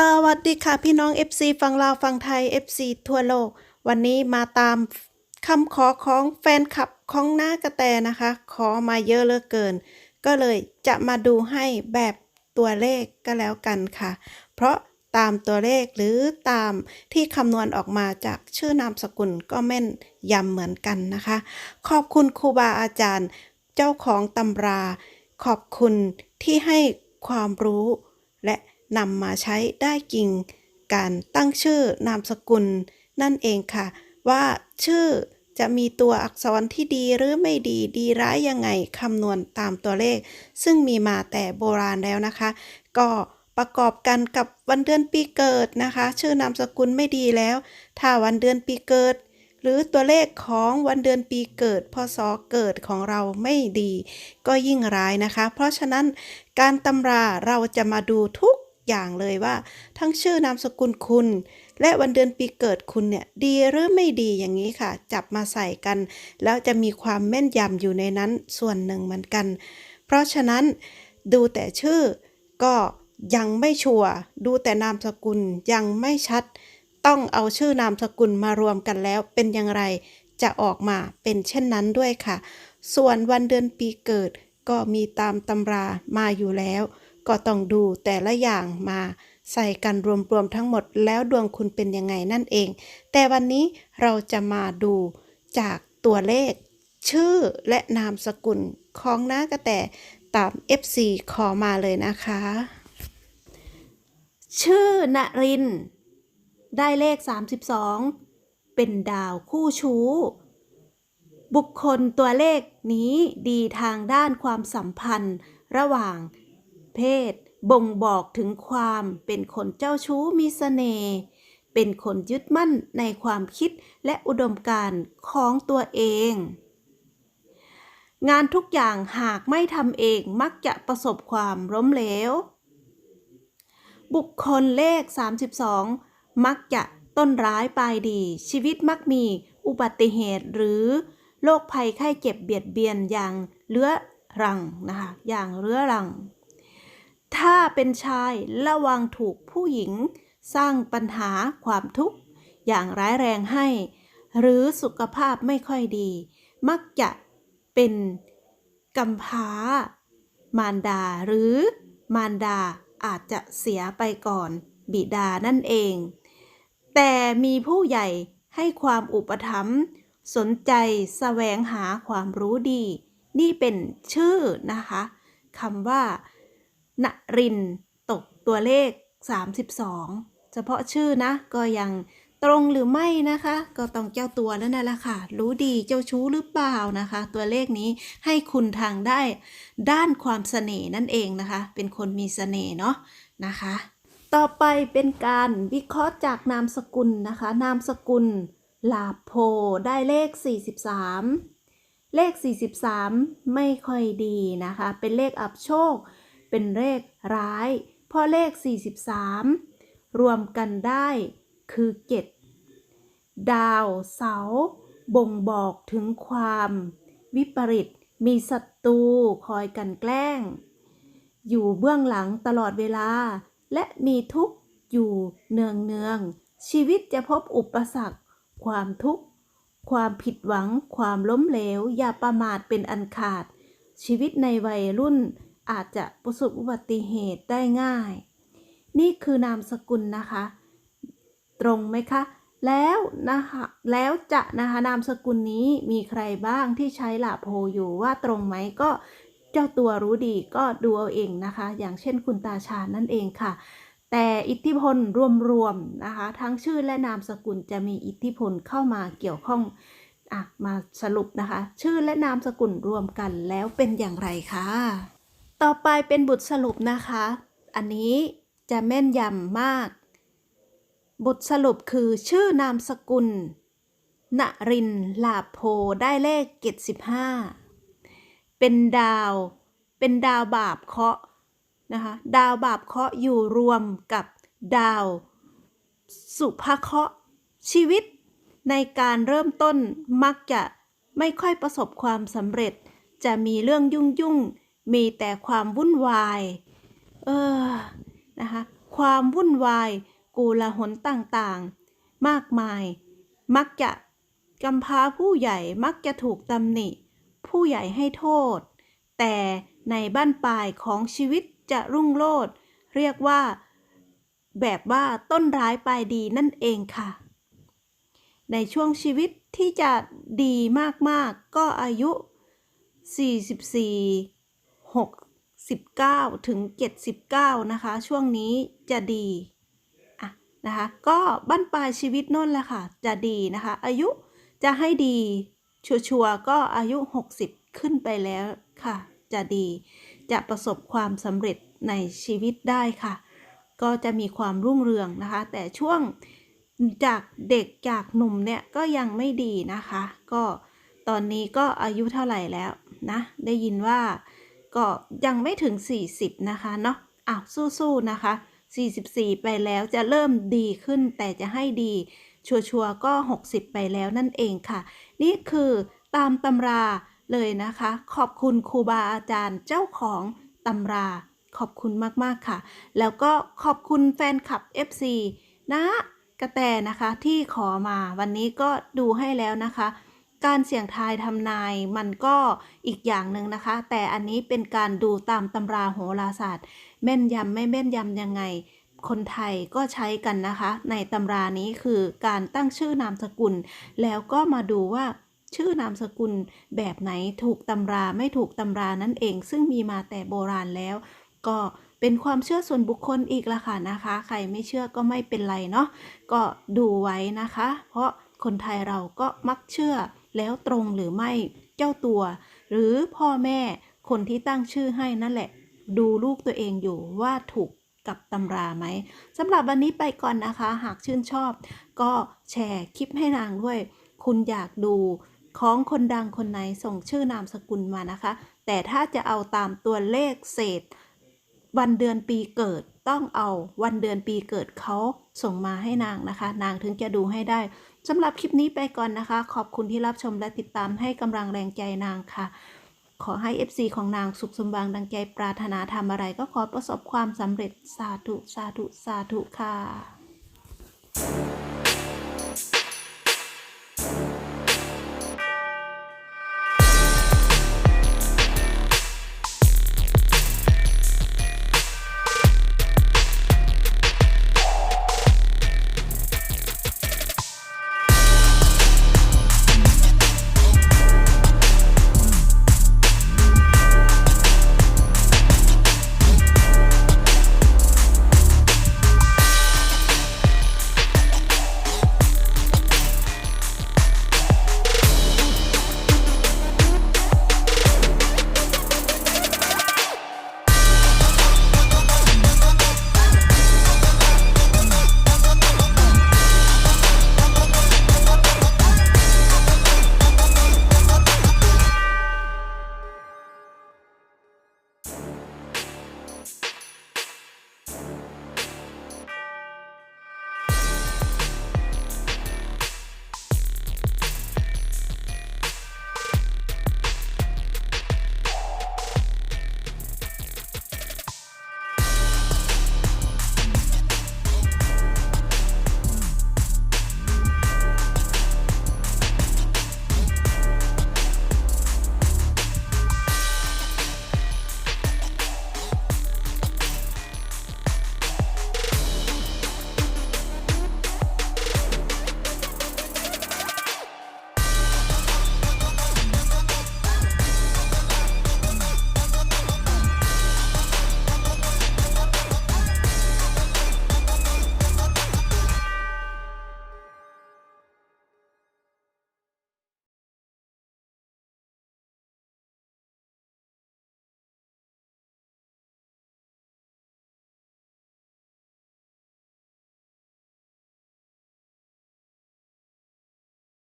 สวัสดีค่ะพี่น้อง FC ฝั่งลาวฝั่งไทย FC ทั่วโลก วันนี้มาตามคำขอของแฟนคลับของหน้ากระแตนะคะ ขอมาเยอะเหลือเกิน ก็เลยจะมาดูให้แบบตัวเลขก็แล้วกันค่ะ เพราะตามตัวเลขหรือตามที่คำนวณออกมาจากชื่อนามสกุลก็แม่นยำเหมือนกันนะคะ ขอบคุณครูบาอาจารย์เจ้าของตำรา ขอบคุณที่ให้ความรู้และ นำมาใช้ได้จริง การตั้งชื่อนามสกุล นั่นเองค่ะ ว่าชื่อจะมีตัวอักษรที่ดีหรือไม่ดีดีร้ายยังไงคำนวณตามตัวเลข ซึ่งมีมาแต่โบราณแล้วนะคะ ก็ประกอบกันกับวันเดือนปีเกิดนะคะ ชื่อนามสกุลไม่ดีแล้ว ถ้าวันเดือนปีเกิด หรือตัวเลขของวันเดือนปีเกิดพศเกิดของเราไม่ดี ก็ยิ่งร้ายนะคะ เพราะฉะนั้นการตำราเราจะมาดูทุก อย่างเลยว่า ทั้งชื่อนามสกุลคุณ และวันเดือนปีเกิดคุณเนี่ยดีหรือไม่ดีอย่างนี้ค่ะ จับมาใส่กัน แล้วจะมีความแม่นยำอยู่ในนั้นส่วนหนึ่งเหมือนกัน เพราะฉะนั้นดูแต่ชื่อก็ยังไม่ชัวร์ดูแต่นามสกุลยังไม่ชัด ต้องเอาชื่อนามสกุลมารวมกันแล้วเป็นอย่างไรจะออกมาเป็นเช่นนั้นด้วยค่ะ ส่วนวันเดือนปีเกิดก็มีตามตำรามาอยู่แล้ว ก็ต้องดูแต่ละอย่างมาใส่กันรวมๆทั้งหมดแล้วดวงคุณเป็นยังไงนั่นเอง แต่วันนี้เราจะมาดูจากตัวเลข ชื่อและนามสกุลของน้ากระแตตาม FC ขอมาเลยนะคะ ชื่อนริน ได้เลข 32 เป็นดาวคู่ชู้ บุคคลตัวเลขนี้ดีทางด้านความสัมพันธ์ระหว่าง เพศ บ่งบอกถึงความเป็นคนเจ้าชู้มีเสน่ห์เป็นคนยึดมั่นในความคิดและอุดมการณ์ของตัวเอง งานทุกอย่างหากไม่ทำเองมักจะประสบความล้มเหลว บุคคลเลข 32 มักจะต้นร้ายปลายดี ชีวิตมักมีอุบัติเหตุหรือโรคภัยไข้เจ็บเบียดเบียนอย่างเรื้อรังนะคะอย่างเรื้อรัง ถ้าเป็นชายระวังถูกผู้หญิง สร้างปัญหาความทุกข์ อย่างร้ายแรงให้ หรือสุขภาพไม่ค่อยดี มักจะเป็นกำพร้า มารดาหรือมารดาอาจจะเสียไปก่อนบิดานั่นเอง แต่มีผู้ใหญ่ให้ความอุปถัมภ์สนใจแสวงหาความรู้ดี นี่เป็นชื่อนะคะคำว่า นรินตกตัวเลข 32 เฉพาะชื่อนะ ก็ยังตรงหรือไม่นะคะ ก็ต้องเจ้าตัวนั่นแหละค่ะ รู้ดีเจ้าชู้หรือเปล่านะคะ ตัวเลขนี้ให้คุณทางได้ ด้านความเสน่ห์นั่นเองนะคะ เป็นคนมีเสน่ห์เนาะนะคะ ต่อไปเป็นการวิเคราะห์จากนามสกุลนะคะ นามสกุลลาโพได้เลข 43 เลข 43 ไม่ค่อยดีนะคะ เป็นเลขอับโชค เป็นเลขร้าย เพราะเลข 43 รวมกันได้คือ 7 ดาวเสา บ่งบอกถึงความ วิปริตมีศัตรูคอยกันแกล้ง อยู่เบื้องหลังตลอดเวลา และมีทุกข์อยู่เนืองเนืองๆชีวิตจะพบอุปสรรค ความทุกข์ ความผิดหวัง ความล้มเหลว อย่าประมาทเป็นอันขาด ชีวิตในวัยรุ่น อาจจะประสบอุบัติเหตุได้ง่าย นี่คือนามสกุลนะคะ ตรงไหมคะ แล้วนะคะแล้วจะนะคะนามสกุลนี้มีใครบ้างที่ใช้หลาโพอยู่ว่าตรงไหมก็เจ้าตัวรู้ดีก็ดูเอาเองนะคะ อย่างเช่นคุณตาชาญนั่นเองค่ะ แต่อิทธิพลรวมๆนะคะ ทั้งชื่อและนามสกุลจะมีอิทธิพลเข้ามาเกี่ยวข้องอะมาสรุปนะคะ ชื่อและนามสกุลรวมกันแล้วเป็นอย่างไรคะ ต่อไปเป็นบทสรุปนะคะ อันนี้จะแม่นยำมาก บทสรุปคือชื่อนามสกุลนรินลาโพได้เลขเกตสิบห้าเป็นดาว เป็นดาวบาปเคาะนะคะ ดาวบาปเคาะอยู่รวมกับดาว สุภเคาะชีวิต ในการเริ่มต้นมักจะไม่ค่อยประสบความสำเร็จ จะมีเรื่องยุ่งยุ่ง มีแต่ความวุ่นวาย เออ นะคะ ความวุ่นวาย กูลหนต่างๆ มากมาย มักจะกำพร้าผู้ใหญ่มักจะถูกตำหนิ ผู้ใหญ่ให้โทษ แต่ในบ้านปลายของชีวิตจะรุ่งโรจน์เรียกว่า แบบว่าต้นร้ายปลายดีนั่นเองค่ะ ในช่วงชีวิตที่จะดีมากๆก็อายุ 44 69 ถึง 79 นะคะ ช่วงนี้จะดีอะนะคะ ก็บั้นปลายชีวิตน่นแหละค่ะ จะดีนะคะ อายุจะให้ดี ชัวร์ก็อายุ 60 ขึ้นไปแล้วค่ะ จะดี จะประสบความสำเร็จในชีวิตได้ค่ะ ก็จะมีความรุ่งเรืองนะคะ แต่ช่วงจากเด็กจากหนุ่มเนี่ยก็ยังไม่ดีนะคะ ก็ตอนนี้ก็อายุเท่าไหร่แล้วนะ ได้ยินว่า ก็ยังไม่ถึง 40 นะคะเนาะอ้าวสู้ๆนะคะ 44 ไปแล้วจะเริ่มดีขึ้นแต่จะให้ดี ชัวร์ๆก็ 60 ไปแล้วนั่นเองค่ะ นี่คือตามตำราเลยนะคะ ขอบคุณครูบาอาจารย์เจ้าของตำราขอบคุณมากๆค่ะ แล้วก็ขอบคุณแฟนคลับ FC นะกระแตนะคะที่ขอมาวันนี้ก็ดูให้แล้วนะคะ การเสี่ยงทายทำนายมันก็อีกอย่างหนึ่งนะคะ แต่อันนี้เป็นการดูตามตำราโหราศาสตร์ แม่นยำไม่แม่นยำยังไง คนไทยก็ใช้กันนะคะ ในตำรานี้คือการตั้งชื่อนามสกุล แล้วก็มาดูว่าชื่อนามสกุลแบบไหนถูกตำราไม่ถูกตำรานั่นเอง ซึ่งมีมาแต่โบราณแล้ว ก็เป็นความเชื่อส่วนบุคคลอีกละค่ะนะคะ ใครไม่เชื่อก็ไม่เป็นไรเนาะก็ดูไว้นะคะ เพราะคนไทยเราก็มักเชื่อ แล้วตรงหรือไม่เจ้าตัว หรือพ่อแม่คนที่ตั้งชื่อให้นั่นแหละ ดูลูกตัวเองอยู่ว่าถูกกับตำราไหมสำหรับวันนี้ไปก่อนนะคะ หากชื่นชอบ ก็แชร์คลิปให้นางด้วย คุณอยากดูของคนดังคนไหนส่งชื่อนามสกุลมานะคะ แต่ถ้าจะเอาตามตัวเลขเศษ วันเดือนปีเกิดต้องเอาวันเดือนปีเกิดเขาส่งมาให้นางนะคะ นางถึงจะดูให้ได้สำหรับคลิปนี้ไปก่อนนะคะ ขอบคุณที่รับชมและติดตามให้กำลังแรงใจนางค่ะ ขอให้ FC ของนางสุขสมบังดังใจปรารถนาทำอะไร ก็ขอประสบความสำเร็จสาธุสาธุสาธุค่ะ